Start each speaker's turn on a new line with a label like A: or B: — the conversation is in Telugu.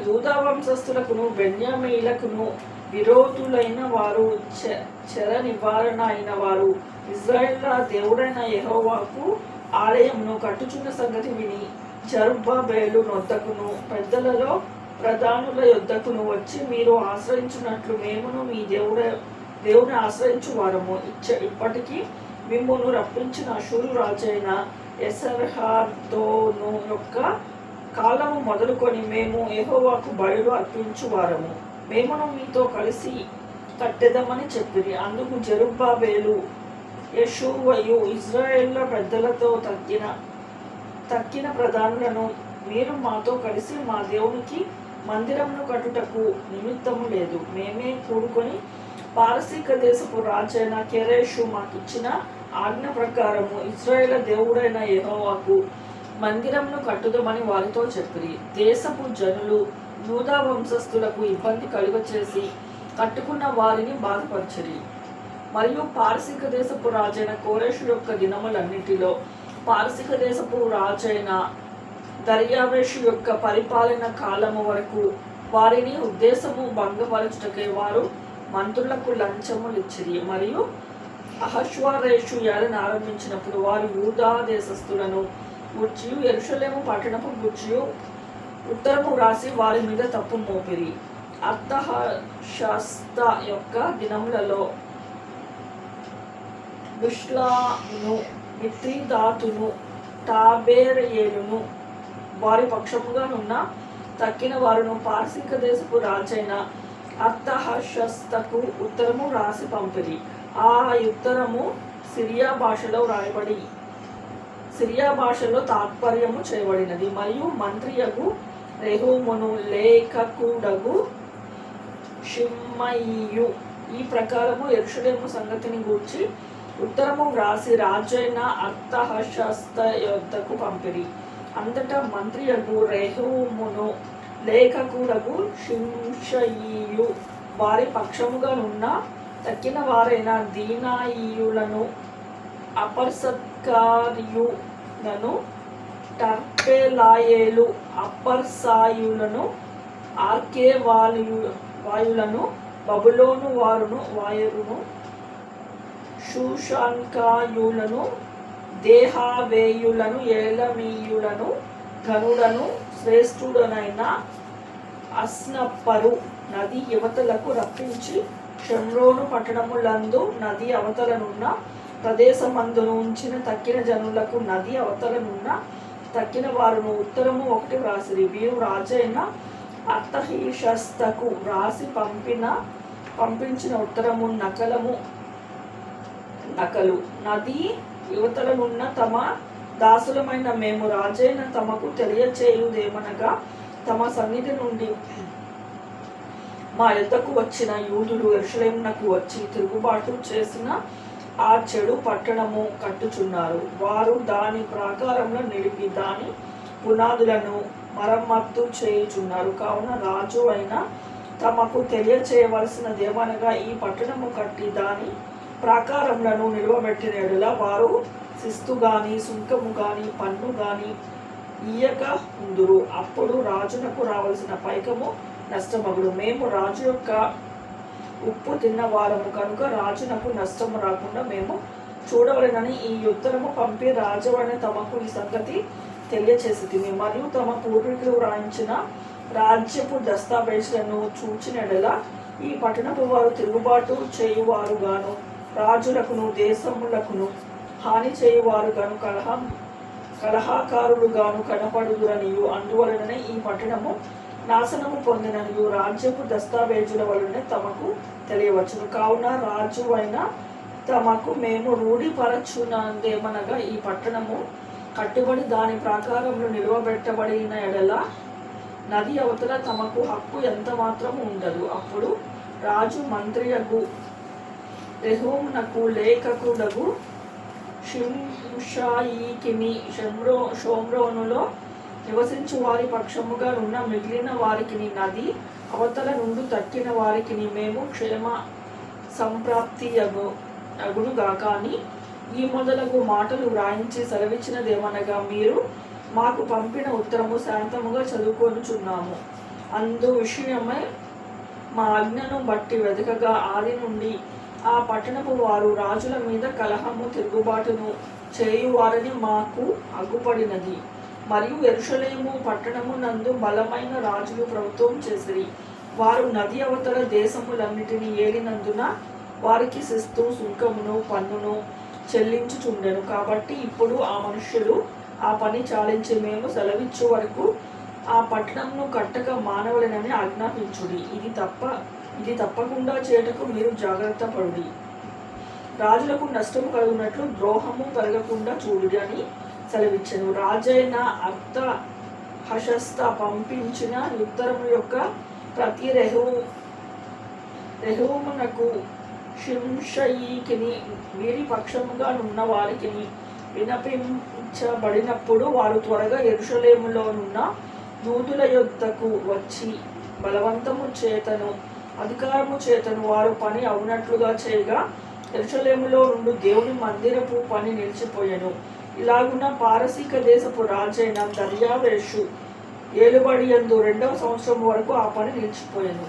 A: యూదా వంశస్థులకును బెన్యామీలకును విరోధులైన వారు చెర నివారణ అయిన వారు ఇజ్రాయెల్ దేవుడైన యహోవాకు ఆలయంను కట్టుచున్న సంగతి విని జరుబ్బాబేలు నొద్దకును పెద్దలలో ప్రధానుల యొద్దకును వచ్చి మీరు ఆశ్రయించున్నట్లు మేమును మీ దేవుడ దేవుని ఆశ్రయించు వారము ఇచ్చ ఇప్పటికీ మిమ్మును రప్పించిన అశూరు రాజైన ఎసర్హార్దోను యొక్క కాలము మొదలుకొని మేము ఏహోవాకు బయలు అర్పించు వారము. మేమును మీతో కలిసి కట్టెదమని చెప్పిరి. అందుకు జరుబ్బాబేలు యెషూవయు ఇజ్రాయేళ్ళ పెద్దలతో తక్కిన తక్కిన ప్రధానులను మీరు మాతో కలిసి మా దేవునికి మందిరమును కట్టుటకు నిమిత్తము లేదు. మేమే కూడుకొని పారసీక దేశపు రాజైన కెరేషు మాకిచ్చిన ఆజ్ఞ ప్రకారము ఇజ్రాయేల్ దేవుడైన యెహోవాకు మందిరంను కట్టుదమని వారితో చెప్పిరి. దేశపు జనులు యూదా వంశస్థులకు ఇబ్బంది కలుగచేసి కట్టుకున్న వారిని బాధపరచరి. మరియు పార్సిక దేశపు రాజైన కోరేషు యొక్క దినములన్నిటిలో పార్సిక దేశపు రాజైన దర్యావేషు యొక్క పరిపాలన కాలము వరకు వారిని ఉద్దేశము భంగపరచుటకే వారు మంత్రులకు లంచములు ఇచ్చిరి. మరియు అహశ్వరేషు యాలను ఆరంభించినప్పుడు వారు యూదా దేశస్థులను గుర్చియు ఎరుషలేము పట్టణపు గుర్చియు ఉత్తరము రాసి వారి మీద తప్పు మోపిరి. అర్థహశస్త యొక్క దినములలో దుష్లాను మిత్రిదాతును టాబేరయేలును వారి పక్షముగా నున్న తక్కిన వారును పార్శిక దేశపు రాజైన అర్థహశస్తకు ఉత్తరము రాసి పంపిరి. ఆ ఉత్తరము సిరియా భాషలో వ్రాయబడి సిరియా భాషలో తాత్పర్యము చేయబడినది. మరియు మంత్రియగు రెహోమును లేఖకుడగు షిమ్మయియు. ఈ ప్రకారము యక్షుడేము సంగతిని గూర్చి ఉత్తరము వ్రాసి రాజైన అర్థహశస్త యొద్దకు పంపిరి. అంతటా మంత్రియగు రెహోమును లేఖకుడగు షింషయియు వారి పక్షముగా నున్న తక్కిన వారైన దీనాయియులను నను టర్పెలాయేలు అపర్సాయులను ఆర్కే వాయు వాయులను బబులోను వారును వాయురును శూషాంకాయులను దేహావేయులను ఏలమీయులను గనుడను శ్రేష్ఠుడనైన అస్నప్పరు నది యువతలకు రప్పించి షమ్రోను పట్టణములందు నది అవతలనున్న ప్రదేశమందును ఉంచిన తక్కిన జనులకు నది అవతలనున్న తక్కిన వారును ఉత్తరము ఒకటి వ్రాసిరి. వీరు రాజైన అర్థహీషస్తకు వ్రాసి పంపిన పంపించిన ఉత్తరము నకలము నకలు. నది యువతలనున్న తమ దాసులమైన మేము రాజైన తమకు తెలియచేయుదేమనగా తమ సన్నిధి నుండి మా యుద్ధకు వచ్చిన యూదులు ఎరుషలేమునకు వచ్చి తిరుగుబాటు చేసిన ఆ చెడు పట్టణము కట్టుచున్నారు. వారు దాని ప్రాకారంలో నిలిపి దాని పునాదులను మరమ్మత్తు చేయుచున్నారు. కావున రాజు అయిన తమకు తెలియచేయవలసినది ఏమనగా ఈ పట్టణము కట్టి దాని ప్రాకారములను నిలువబెట్టిన ఎడల వారు శిస్తు గాని సుంకము గాని పన్ను గాని ఇయ్యక ఉందురు. అప్పుడు రాజునకు రావలసిన పైకము నష్టమగుడు మేము రాజు యొక్క ఉప్పు తిన్న వారము కనుక రాజునకు నష్టము రాకుండా మేము చూడవలెనని ఈ ఉత్తరము పంపి రాజవని తమకు ఈ సంగతి తెలియచేసింది. మరియు తమ పూర్వీకులు వ్రాయించిన రాజ్యపు దస్తావేజులను చూచినడల ఈ పట్టణపు వారు తిరుగుబాటు చేయువారుగాను రాజులకును దేశములకును హాని చేయువారుగాను కలహం కలహాకారులుగాను కనపడుదురనియు. అందువలననే ఈ పట్టణము నాశనము పొందినందు రాజ్యపు దస్తావేజుల వలన తమకు తెలియవచ్చును. కావున రాజు అయిన తమకు మేము రూఢిపరచునందేమనగా ఈ పట్టణము కట్టుబడి దాని ప్రాకారంలో నిలువబెట్టబడిన ఎడల నది అవతల తమకు హక్కు ఎంత మాత్రము ఉండదు. అప్పుడు రాజు మంత్రియగు రెహోమునకు లేఖకుడగు షింషాయికిని షమ్రో షోమ్రోనులో నివసించు వారి పక్షముగా ఉన్న మిగిలిన వారికి నది అవతల నుండి తక్కిన వారికి మేము క్షేమ సంప్రాప్తి అగు అగునుగా కానీ ఈ మొదలగు మాటలు వ్రాయించి సెలవిచ్చినదేమనగా మీరు మాకు పంపిన ఉత్తరము శాంతముగా చదువుకొనుచున్నాము. అందు విషయమై మా ఆజ్ఞను బట్టి వెదకగా ఆది నుండి ఆ పట్టణపు వారు రాజుల మీద కలహము తిరుగుబాటును చేయువారని మాకు అగ్గుపడినది మరియు ఎరుషలేము పట్టణము నందు బలమైన రాజులు ప్రభుత్వం చేసిరి. వారు నది అవతల దేశములన్నిటినీ ఏలినందున వారికి శిస్తు సుంకమును పన్నును చెల్లించుచుండెను. కాబట్టి ఇప్పుడు ఆ మనుష్యులు ఆ పని చాలించి మేము సెలవిచ్చు వరకు ఆ పట్టణంను కట్టక మానవులనని ఆజ్ఞాపించుడి. ఇది తప్ప ఇది తప్పకుండా చేయటకు మీరు జాగ్రత్త పడుడి. రాజులకు నష్టము కలుగునట్లు ద్రోహము కలగకుండా చూడుడి అని సెలవిచ్చను. రాజైన అర్థ హశస్త పంపించిన ఉత్తరము యొక్క ప్రతి రెహు రెహూమునకు షింషయికిని వీరి పక్షముగా నున్న వారికి వినపించబడినప్పుడు వారు త్వరగా ఎరుషలేములోనున్న దూదుల యుద్ధకు వచ్చి బలవంతము చేతను అధికారము చేతను వారు పని అవునట్లుగా చేయగా ఎరుషలేములో నుండి దేవుని మందిరపు పని నిలిచిపోయాను. ఇలాగున్న పారసీక దేశపు రాజైన దర్యావేషు ఏలుబడి యందు రెండవ సంవత్సరం వరకు ఆ పని నిలిచిపోయాను.